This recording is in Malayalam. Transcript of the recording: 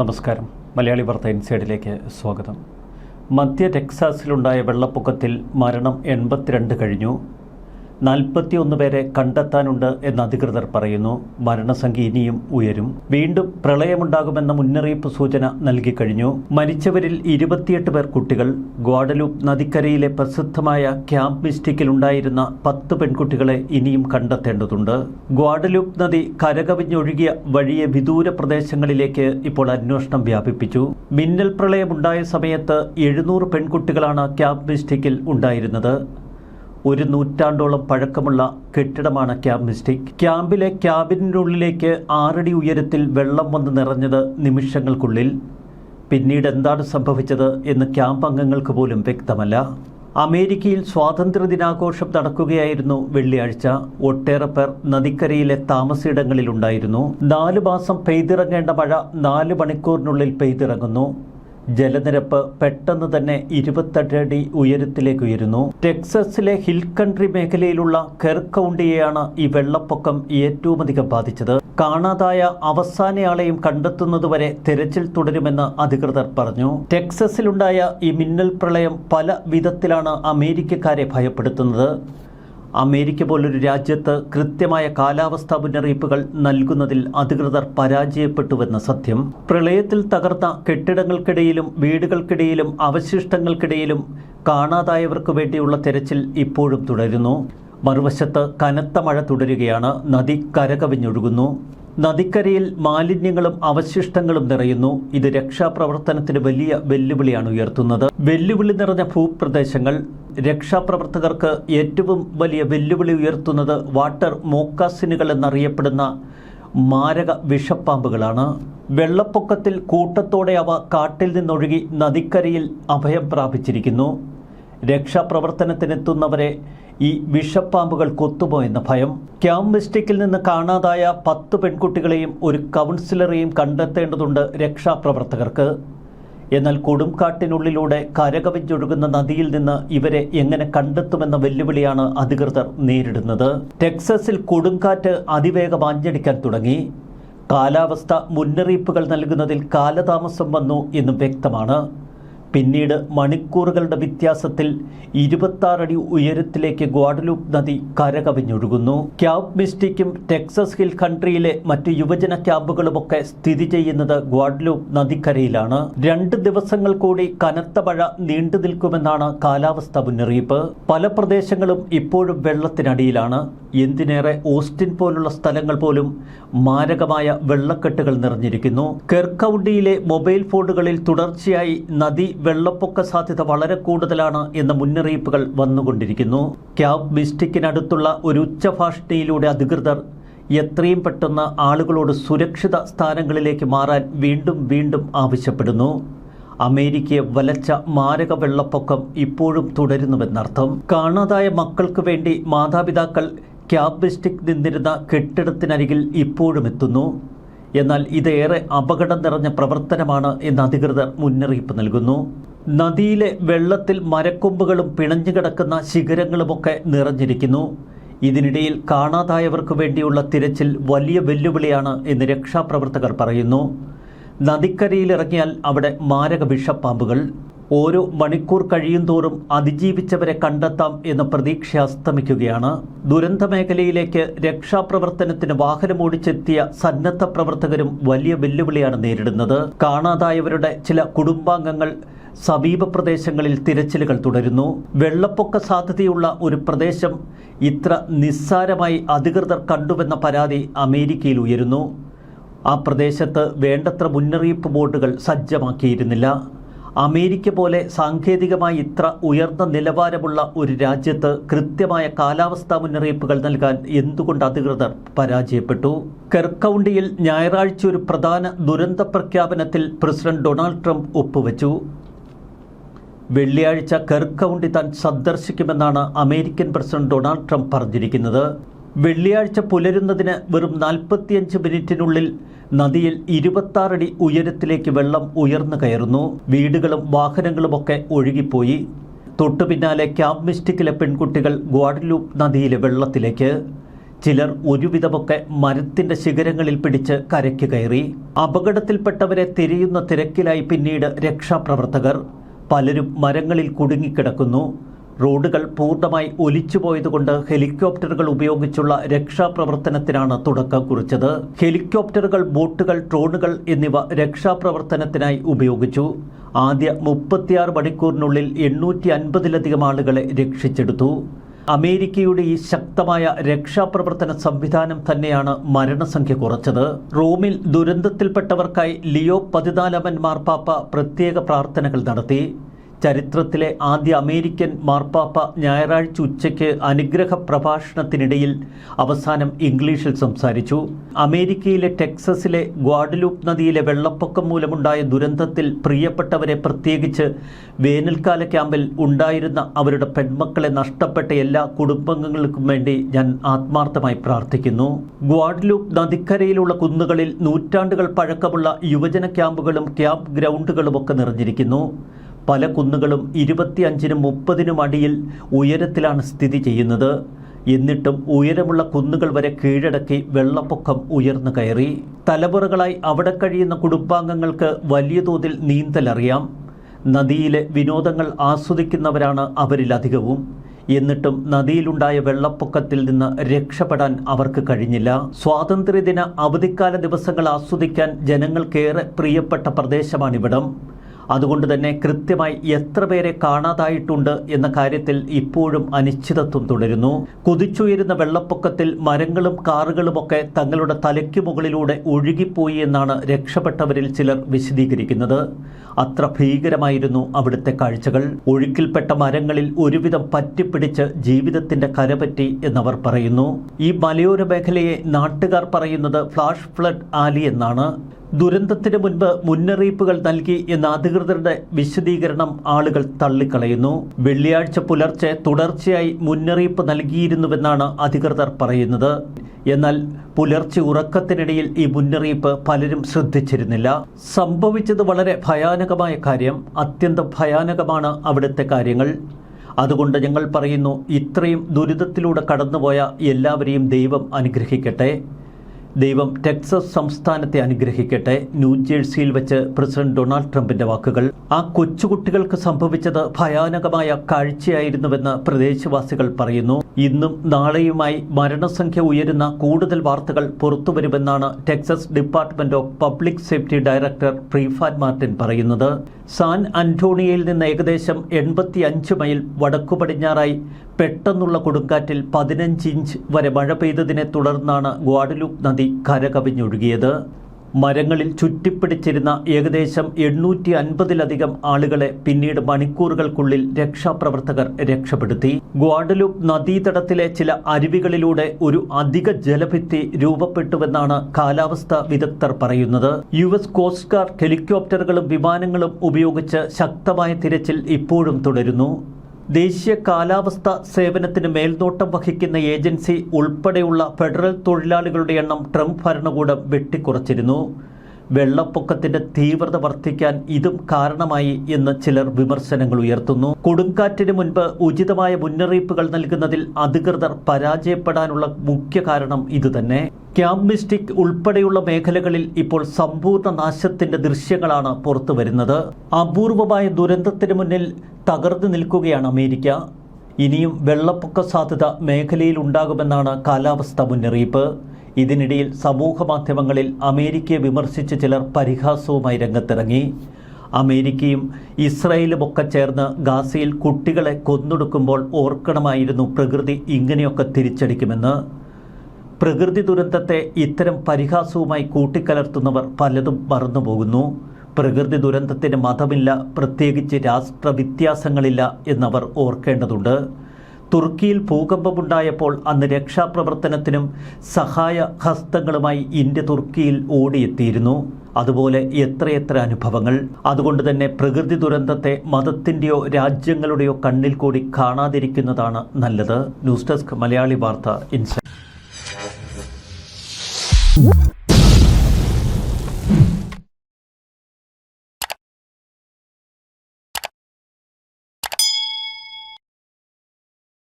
നമസ്കാരം. മലയാളി വാർത്ത ഇൻസൈഡിലേക്ക് സ്വാഗതം. മധ്യ ടെക്സാസിലുണ്ടായ വെള്ളപ്പൊക്കത്തിൽ മരണം എൺപത്തിരണ്ട് കഴിഞ്ഞു. നാൽപ്പത്തിയൊന്ന് പേരെ കണ്ടെത്താനുണ്ട് എന്ന് അധികൃതർ പറയുന്നു. മരണസംഖ്യ ഇനിയും ഉയരും. വീണ്ടും പ്രളയമുണ്ടാകുമെന്ന മുന്നറിയിപ്പ് സൂചന നൽകിക്കഴിഞ്ഞു മരിച്ചവരിൽ ഇരുപത്തിയെട്ട് പേർ കുട്ടികൾ. ഗ്വാഡലൂപ്പ് നദിക്കരയിലെ പ്രസിദ്ധമായ ക്യാമ്പ് മിസ്റ്റിക്കിൽ ഉണ്ടായിരുന്ന പത്ത് പെൺകുട്ടികളെ ഇനിയും കണ്ടെത്തേണ്ടതുണ്ട്. ഗ്വാഡലൂപ്പ് നദി കരകവിഞ്ഞൊഴുകിയ വഴിയെ വിദൂര പ്രദേശങ്ങളിലേക്ക് ഇപ്പോൾ അന്വേഷണം വ്യാപിപ്പിച്ചു. മിന്നൽ പ്രളയമുണ്ടായ സമയത്ത് എഴുന്നൂറ് പെൺകുട്ടികളാണ് ക്യാമ്പ് മിസ്റ്റിക്കിൽ ഉണ്ടായിരുന്നത്. ഒരു നൂറ്റാണ്ടോളം പഴക്കമുള്ള കെട്ടിടമാണ് ക്യാമ്പ് മിസ്റ്റേക്ക് ക്യാമ്പിലെ ക്യാബിനുള്ളിലേക്ക് ആറടി ഉയരത്തിൽ വെള്ളം വന്ന് നിറഞ്ഞത് നിമിഷങ്ങൾക്കുള്ളിൽ. പിന്നീട് എന്താണ് സംഭവിച്ചത് എന്ന് ക്യാമ്പ് അംഗങ്ങൾക്ക് പോലും വ്യക്തമല്ല. അമേരിക്കയിൽ സ്വാതന്ത്ര്യ ദിനാഘോഷം നടക്കുകയായിരുന്നു വെള്ളിയാഴ്ച. ഒട്ടേറെ പേർ നദിക്കരയിലെ താമസയിടങ്ങളിലുണ്ടായിരുന്നു. നാലു മാസം പെയ്തിറങ്ങേണ്ട മഴ നാല് മണിക്കൂറിനുള്ളിൽ പെയ്തിറങ്ങുന്നു. ജലനിരപ്പ് പെട്ടെന്ന് തന്നെ ഇരുപത്തെട്ടടി ഉയരത്തിലേക്ക് ഉയരുന്നു ടെക്സസിലെ ഹിൽ കൺട്രി മേഖലയിലുള്ള കെർ കൗണ്ടിയെയാണ് ഈ വെള്ളപ്പൊക്കം ഏറ്റവുമധികം ബാധിച്ചത്. കാണാതായ അവസാനയാളെയും കണ്ടെത്തുന്നതുവരെ തെരച്ചിൽ തുടരുമെന്ന് അധികൃതർ പറഞ്ഞു. ടെക്സസിലുണ്ടായ ഈ മിന്നൽ പ്രളയം പല വിധത്തിലാണ് അമേരിക്കക്കാരെ ഭയപ്പെടുത്തുന്നത്. അമേരിക്ക പോലൊരു രാജ്യത്ത് കൃത്യമായ കാലാവസ്ഥാ മുന്നറിയിപ്പുകൾ നൽകുന്നതിൽ അധികൃതർ പരാജയപ്പെട്ടുവെന്ന സത്യം. പ്രളയത്തിൽ തകർത്ത കെട്ടിടങ്ങൾക്കിടയിലും വീടുകൾക്കിടയിലും അവശിഷ്ടങ്ങൾക്കിടയിലും കാണാതായവർക്ക് വേണ്ടിയുള്ള തെരച്ചിൽ ഇപ്പോഴും തുടരുന്നു. മറുവശത്ത് കനത്ത മഴ തുടരുകയാണ്. നദി കരകവിഞ്ഞൊഴുകുന്നു. നദിക്കരയിൽ മാലിന്യങ്ങളും അവശിഷ്ടങ്ങളും നിറയുന്നു. ഇത് രക്ഷാപ്രവർത്തനത്തിന് വലിയ വെല്ലുവിളിയാണ് ഉയർത്തുന്നത്. വെല്ലുവിളി നിറഞ്ഞ ഭൂപ്രദേശങ്ങൾ. രക്ഷാപ്രവർത്തകർക്ക് ഏറ്റവും വലിയ വെല്ലുവിളി ഉയർത്തുന്നത് വാട്ടർ മോക്കാസിനുകൾ എന്നറിയപ്പെടുന്ന മാരക വിഷപ്പാമ്പുകളാണ്. വെള്ളപ്പൊക്കത്തിൽ കൂട്ടത്തോടെ അവ കാട്ടിൽ നിന്നൊഴുകി നദിക്കരയിൽ അഭയം പ്രാപിച്ചിരിക്കുന്നു. രക്ഷാപ്രവർത്തനത്തിനെത്തുന്നവരെ ഈ വിഷപ്പാമ്പുകൾ കൊത്തുമോ എന്ന ഭയം. ക്യാമ്പ് മിസ്റ്റേക്കിൽ നിന്ന് കാണാതായ പത്ത് പെൺകുട്ടികളെയും ഒരു കൗൺസിലറെയും കണ്ടെത്തേണ്ടതുണ്ട് രക്ഷാപ്രവർത്തകർക്ക്. എന്നാൽ കൊടുംകാട്ടിനുള്ളിലൂടെ കരകവിഞ്ഞൊഴുകുന്ന നദിയിൽ നിന്ന് ഇവരെ എങ്ങനെ കണ്ടെത്തുമെന്ന വെല്ലുവിളിയാണ് അധികൃതർ നേരിടുന്നത്. ടെക്സസിൽ കൊടുങ്കാറ്റ് അതിവേഗം ആഞ്ഞടിക്കാൻ തുടങ്ങി. കാലാവസ്ഥ മുന്നറിയിപ്പുകൾ നൽകുന്നതിൽ കാലതാമസം വന്നു എന്നും വ്യക്തമാണ്. പിന്നീട് മണിക്കൂറുകളുടെ വ്യത്യാസത്തിൽ ഇരുപത്താറടി ഉയരത്തിലേക്ക് ഗ്വാഡലൂപ്പ് നദി കരകവിഞ്ഞൊഴുകുന്നു. ക്യാബ് മിസ്റ്റിക്കും ടെക്സസ് ഹിൽ കൺട്രിയിലെ മറ്റ് യുവജന ക്യാമ്പുകളുമൊക്കെ സ്ഥിതി ചെയ്യുന്നത് ഗ്വാഡലൂപ്പ് നദിക്കരയിലാണ്. രണ്ട് ദിവസങ്ങൾ കൂടി കനത്ത മഴ നീണ്ടു നിൽക്കുമെന്നാണ് കാലാവസ്ഥാ മുന്നറിയിപ്പ്. പല പ്രദേശങ്ങളും ഇപ്പോഴും വെള്ളത്തിനടിയിലാണ്. എന്തിനേറെ ഓസ്റ്റിൻ പോലുള്ള സ്ഥലങ്ങൾ പോലും മാരകമായ വെള്ളക്കെട്ടുകൾ നിറഞ്ഞിരിക്കുന്നു. കെർക്കൗണ്ടിയിലെ മൊബൈൽ ഫോണുകളിൽ തുടർച്ചയായി നദി വെള്ളപ്പൊക്ക സാധ്യത വളരെ കൂടുതലാണ് എന്ന മുന്നറിയിപ്പുകൾ വന്നുകൊണ്ടിരിക്കുന്നു. ക്യാബ് മിസ്റ്റിക്കിനടുത്തുള്ള ഒരു ഉച്ചഭാഷണിയിലൂടെ അധികൃതർ എത്രയും പെട്ടെന്ന് ആളുകളോട് സുരക്ഷിത സ്ഥാനങ്ങളിലേക്ക് മാറാൻ വീണ്ടും വീണ്ടും ആവശ്യപ്പെടുന്നു. അമേരിക്കയെ വലച്ച മാരക വെള്ളപ്പൊക്കം ഇപ്പോഴും തുടരുന്നുവെന്നർത്ഥം. കാണാതായ മക്കൾക്ക് വേണ്ടി മാതാപിതാക്കൾ ക്യാബ് മിസ്റ്റിക് നിന്നിരുന്ന കെട്ടിടത്തിനരികിൽ ഇപ്പോഴും എത്തുന്നു. എന്നാൽ ഇതേറെ അപകടം നിറഞ്ഞ പ്രവർത്തനമാണ് എന്ന് അധികൃതർ മുന്നറിയിപ്പ് നൽകുന്നു. നദിയിലെ വെള്ളത്തിൽ മരക്കൊമ്പുകളും പിണഞ്ഞുകിടക്കുന്ന ശിഖരങ്ങളുമൊക്കെ നിറഞ്ഞിരിക്കുന്നു. ഇതിനിടയിൽ കാണാതായവർക്ക് വേണ്ടിയുള്ള തിരച്ചിൽ വലിയ വെല്ലുവിളിയാണ് എന്ന് രക്ഷാപ്രവർത്തകർ പറയുന്നു. നദിക്കരയിലിറങ്ങിയാൽ അവിടെ മാരക വിഷപ്പാമ്പുകൾ. ഓരോ മണിക്കൂർ കഴിയും തോറും അതിജീവിച്ചവരെ കണ്ടെത്താം എന്ന പ്രതീക്ഷ അസ്തമിക്കുകയാണ്. ദുരന്ത മേഖലയിലേക്ക് രക്ഷാപ്രവർത്തനത്തിന് വാഹനമോടിച്ചെത്തിയ സന്നദ്ധ പ്രവർത്തകരും വലിയ വെല്ലുവിളിയാണ് നേരിടുന്നത്. കാണാതായവരുടെ ചില കുടുംബാംഗങ്ങൾ സമീപ പ്രദേശങ്ങളിൽ തിരച്ചിലുകൾ തുടരുന്നു. വെള്ളപ്പൊക്ക സാധ്യതയുള്ള ഒരു പ്രദേശം ഇത്ര നിസ്സാരമായി അധികൃതർ കണ്ടുവെന്ന പരാതി അമേരിക്കയിൽ ഉയരുന്നു. ആ പ്രദേശത്ത് വേണ്ടത്ര മുന്നറിയിപ്പ് ബോർഡുകൾ സജ്ജമാക്കിയിരുന്നില്ല. അമേരിക്ക പോലെ സാങ്കേതികമായി ഇത്ര ഉയർന്ന നിലവാരമുള്ള ഒരു രാജ്യത്ത് കൃത്യമായ കാലാവസ്ഥാ മുന്നറിയിപ്പുകൾ നൽകാൻ എന്തുകൊണ്ട് അധികൃതർ പരാജയപ്പെട്ടു? കെർക്കൗണ്ടിയിൽ ഞായറാഴ്ച ഒരു പ്രധാന ദുരന്ത പ്രഖ്യാപനത്തിൽ പ്രസിഡന്റ് ഡൊണാൾഡ് ട്രംപ് ഒപ്പുവെച്ചു. വെള്ളിയാഴ്ച കെർക്കൗണ്ടി താൻ സന്ദർശിക്കുമെന്നാണ് അമേരിക്കൻ പ്രസിഡന്റ് ഡൊണാൾഡ് ട്രംപ് പറഞ്ഞിരിക്കുന്നത്. വെള്ളിയാഴ്ച പുലരുന്നതിന് വെറും നാൽപ്പത്തിയഞ്ച് മിനിറ്റിനുള്ളിൽ നദിയിൽ ഇരുപത്താറടി ഉയരത്തിലേക്ക് വെള്ളം ഉയർന്നു കയറുന്നു. വീടുകളും വാഹനങ്ങളുമൊക്കെ ഒഴുകിപ്പോയി. തൊട്ടു പിന്നാലെ ക്യാമ്പ് മിസ്റ്റിക്കിലെ പെൺകുട്ടികൾ ഗ്വാഡലൂപ്പ് നദിയിലെ വെള്ളത്തിലേക്ക്. ചിലർ ഒരുവിധമൊക്കെ മരത്തിന്റെ ശിഖരങ്ങളിൽ പിടിച്ച് കരയ്ക്ക് കയറി. അപകടത്തിൽപ്പെട്ടവരെ തിരയുന്ന തിരക്കിലായി പിന്നീട് രക്ഷാപ്രവർത്തകർ. പലരും മരങ്ങളിൽ കുടുങ്ങിക്കിടക്കുന്നു. റോഡുകൾ പൂർണമായി ഒലിച്ചുപോയതുകൊണ്ട് ഹെലികോപ്റ്ററുകൾ ഉപയോഗിച്ചുള്ള രക്ഷാപ്രവർത്തനത്തിനാണ് തുടക്കം കുറിച്ചത്. ഹെലികോപ്റ്ററുകൾ ബോട്ടുകൾ ഡ്രോണുകൾ എന്നിവ രക്ഷാപ്രവർത്തനത്തിനായി ഉപയോഗിച്ചു. ആദ്യ മുപ്പത്തിയാറ് മണിക്കൂറിനുള്ളിൽ എണ്ണൂറ്റി അൻപതിലധികം ആളുകളെ രക്ഷിച്ചെടുത്തു. അമേരിക്കയുടെ ഈ ശക്തമായ രക്ഷാപ്രവർത്തന സംവിധാനം തന്നെയാണ് മരണസംഖ്യ കുറച്ചത്. റോമിൽ ദുരന്തത്തിൽപ്പെട്ടവർക്കായി ലിയോ പതിനാലാമൻ മാർപ്പാപ്പ പ്രത്യേക പ്രാർത്ഥനകൾ നടത്തി. ചരിത്രത്തിലെ ആദ്യ അമേരിക്കൻ മാർപ്പാപ്പ ഞായറാഴ്ച ഉച്ചയ്ക്ക് അനുഗ്രഹ പ്രഭാഷണത്തിനിടയിൽ അവസാനം ഇംഗ്ലീഷിൽ സംസാരിച്ചു. അമേരിക്കയിലെ ടെക്സസിലെ ഗ്വാഡലൂപ്പ് നദിയിലെ വെള്ളപ്പൊക്കം മൂലമുണ്ടായ ദുരന്തത്തിൽ പ്രിയപ്പെട്ടവരെ പ്രത്യേകിച്ച് വേനൽക്കാല ക്യാമ്പിൽ ഉണ്ടായിരുന്ന അവരുടെ പെൺമക്കളെ നഷ്ടപ്പെട്ട എല്ലാ കുടുംബങ്ങൾക്കും വേണ്ടി ഞാൻ ആത്മാർത്ഥമായി പ്രാർത്ഥിക്കുന്നു. ഗ്വാഡലൂപ്പ് നദിക്കരയിലുള്ള കുന്നുകളിൽ നൂറ്റാണ്ടുകൾ പഴക്കമുള്ള യുവജന ക്യാമ്പുകളും ക്യാമ്പ് ഗ്രൗണ്ടുകളും ഒക്കെ നിറഞ്ഞിരിക്കുന്നു. പല കുന്നുകളും ഇരുപത്തിയഞ്ചിനും മുപ്പതിനും അടിയിൽ ഉയരത്തിലാണ് സ്ഥിതി ചെയ്യുന്നത്. എന്നിട്ടും ഉയരമുള്ള കുന്നുകൾ വരെ കീഴടക്കി വെള്ളപ്പൊക്കം ഉയർന്നു കയറി. തലമുറകളായി അവിടെ കഴിയുന്ന കുടുംബാംഗങ്ങൾക്ക് വലിയ തോതിൽ നീന്തലറിയാം നദിയിലെ വിനോദങ്ങൾ ആസ്വദിക്കുന്നവരാണ് അവരിലധികവും എന്നിട്ടും നദിയിലുണ്ടായ വെള്ളപ്പൊക്കത്തിൽ നിന്ന് രക്ഷപ്പെടാൻ അവർക്ക് കഴിഞ്ഞില്ല. സ്വാതന്ത്ര്യദിന അവധിക്കാല ദിവസങ്ങൾ ആസ്വദിക്കാൻ ജനങ്ങൾക്കേറെ പ്രിയപ്പെട്ട പ്രദേശമാണിവിടം. അതുകൊണ്ട് തന്നെ കൃത്യമായി എത്ര പേരെ കാണാതായിട്ടുണ്ട് എന്ന കാര്യത്തിൽ ഇപ്പോഴും അനിശ്ചിതത്വം തുടരുന്നു. കുതിച്ചുയരുന്ന വെള്ളപ്പൊക്കത്തിൽ മരങ്ങളും കാറുകളുമൊക്കെ തങ്ങളുടെ തലയ്ക്ക് മുകളിലൂടെ ഒഴുകിപ്പോയി എന്നാണ് രക്ഷപ്പെട്ടവരിൽ ചിലർ വിശദീകരിക്കുന്നത്. അത്ര ഭീകരമായിരുന്നു അവിടുത്തെ കാഴ്ചകൾ. ഒഴുക്കിൽപ്പെട്ട മരങ്ങളിൽ ഒരുവിധം പറ്റിപ്പിടിച്ച് ജീവിതത്തിന്റെ കരപറ്റി എന്നവർ പറയുന്നു. ഈ മലയോര മേഖലയെ നാട്ടുകാർ പറയുന്നത് ഫ്ലാഷ് ഫ്ലഡ് ആലി എന്നാണ്. ദുരന്തത്തിന് മുൻപ് മുന്നറിയിപ്പുകൾ നൽകി എന്ന അധികൃതരുടെ വിശദീകരണം ആളുകൾ തള്ളിക്കളയുന്നു. വെള്ളിയാഴ്ച പുലർച്ചെ തുടർച്ചയായി മുന്നറിയിപ്പ് നൽകിയിരുന്നുവെന്നാണ് അധികൃതർ പറയുന്നത്. എന്നാൽ പുലർച്ചെ ഉറക്കത്തിനിടയിൽ ഈ മുന്നറിയിപ്പ് പലരും ശ്രദ്ധിച്ചിരുന്നില്ല. സംഭവിച്ചത് വളരെ ഭയാനകമായ കാര്യം. അത്യന്തം ഭയാനകമാണ് അവിടുത്തെ കാര്യങ്ങൾ. അതുകൊണ്ട് ഞങ്ങൾ പറയുന്നു ഇത്രയും ദുരിതത്തിലൂടെ കടന്നുപോയ എല്ലാവരെയും ദൈവം അനുഗ്രഹിക്കട്ടെ. ദൈവം ടെക്സസ് സംസ്ഥാനത്തെ അനുഗ്രഹിക്കട്ടെ. ന്യൂജേഴ്സിയിൽ വെച്ച് പ്രസിഡന്റ് ഡൊണാൾഡ് ട്രംപിന്റെ വാക്കുകൾ. ആ കൊച്ചുകുട്ടികൾക്ക് സംഭവിച്ചത് ഭയാനകമായ കാഴ്ചയായിരുന്നുവെന്ന് പ്രദേശവാസികൾ പറയുന്നു. ഇന്നും നാളെയുമായി മരണസംഖ്യ ഉയരുന്ന കൂടുതൽ വാർത്തകൾ പുറത്തുവരുമെന്നാണ് Texas department of public safety director Freeman Martin പറയുന്നത്. സാൻ അന്റോണിയയിൽ നിന്ന് ഏകദേശം എൺപത്തി മൈൽ വടക്കു പടിഞ്ഞാറായി പെട്ടെന്നുള്ള കൊടുങ്കാറ്റിൽ പതിനഞ്ച് ഇഞ്ച് വരെ മഴ പെയ്തതിനെ തുടർന്നാണ് ഗ്വാഡലൂപ്പ് നദി കരകവിഞ്ഞൊഴുകിയത്. മരങ്ങളിൽ ചുറ്റിപ്പിടിച്ചിരുന്ന ഏകദേശം എണ്ണൂറ്റി അൻപതിലധികം ആളുകളെ പിന്നീട് മണിക്കൂറുകൾക്കുള്ളിൽ രക്ഷാപ്രവർത്തകർ രക്ഷപ്പെടുത്തി. ഗ്വാഡലൂപ്പ് നദീതടത്തിലെ ചില അരുവികളിലൂടെ ഒരു അധിക ജലഭിത്തി രൂപപ്പെട്ടുവെന്നാണ് കാലാവസ്ഥാ വിദഗ്ധർ പറയുന്നത്. യു എസ് കോസ്റ്റ് ഗാർഡ് ഹെലികോപ്റ്ററുകളും വിമാനങ്ങളും ഉപയോഗിച്ച് ശക്തമായ തിരച്ചിൽ ഇപ്പോഴും തുടരുന്നു. ദേശീയ കാലാവസ്ഥ സേവനത്തിന് മേൽനോട്ടം വഹിക്കുന്ന ഏജൻസി ഉൾപ്പെടെയുള്ള ഫെഡറൽ തൊഴിലാളികളുടെ എണ്ണം ട്രംപ് ഭരണകൂടം വെട്ടിക്കുറച്ചിരുന്നു. വെള്ളപ്പൊക്കത്തിന്റെ തീവ്രത വർദ്ധിക്കാൻ ഇതും കാരണമായി എന്ന് ചിലർ വിമർശനങ്ങൾ ഉയർത്തുന്നു. കൊടുങ്കാറ്റിന് മുൻപ് ഉചിതമായ മുന്നറിയിപ്പുകൾ നൽകുന്നതിൽ അധികൃതർ പരാജയപ്പെടാനുള്ള മുഖ്യ കാരണം ഇതുതന്നെ. ക്യാമ്പ് മിസ്റ്റിക് ഉൾപ്പെടെയുള്ള മേഖലകളിൽ ഇപ്പോൾ സമ്പൂർണ നാശത്തിന്റെ ദൃശ്യങ്ങളാണ് പുറത്തു വരുന്നത് അപൂർവമായ ദുരന്തത്തിന് മുന്നിൽ തകർന്നു നിൽക്കുകയാണ് അമേരിക്ക. ഇനിയും വെള്ളപ്പൊക്ക സാധ്യത മേഖലയിൽ ഉണ്ടാകുമെന്നാണ് കാലാവസ്ഥാ മുന്നറിയിപ്പ്. ഇതിനിടയിൽ സമൂഹ മാധ്യമങ്ങളിൽ അമേരിക്കയെ വിമർശിച്ച് ചിലർ പരിഹാസവുമായി രംഗത്തിറങ്ങി. അമേരിക്കയും ഇസ്രായേലുമൊക്കെ ചേർന്ന് ഗാസയിൽ കുട്ടികളെ കൊന്നൊടുക്കുമ്പോൾ ഓർക്കണമായിരുന്നു പ്രകൃതി ഇങ്ങനെയൊക്കെ തിരിച്ചടിക്കുമെന്ന്. പ്രകൃതി ദുരന്തത്തെ ഇത്തരം പരിഹാസവുമായി കൂട്ടിക്കലർത്തുന്നവർ പലതും മറന്നുപോകുന്നു. പ്രകൃതി ദുരന്തത്തിന് മതമില്ല പ്രത്യേകിച്ച് രാഷ്ട്ര വ്യത്യാസങ്ങളില്ല എന്നവർ ഓർക്കേണ്ടതുണ്ട്. തുർക്കിയിൽ ഭൂകമ്പമുണ്ടായപ്പോൾ അന്ന് രക്ഷാപ്രവർത്തനത്തിനും സഹായ ഹസ്തങ്ങളുമായി ഇന്ത്യ തുർക്കിയിൽ ഓടിയെത്തിയിരുന്നു. അതുപോലെ എത്രയെത്ര അനുഭവങ്ങൾ. അതുകൊണ്ട് തന്നെ പ്രകൃതി ദുരന്തത്തെ മതത്തിന്റെയോ രാജ്യങ്ങളുടെയോ കണ്ണിൽ കൂടി കാണാതിരിക്കുന്നതാണ് നല്ലത്. ന്യൂസ് ഡെസ്ക് മലയാളി വാർത്ത ഇൻസ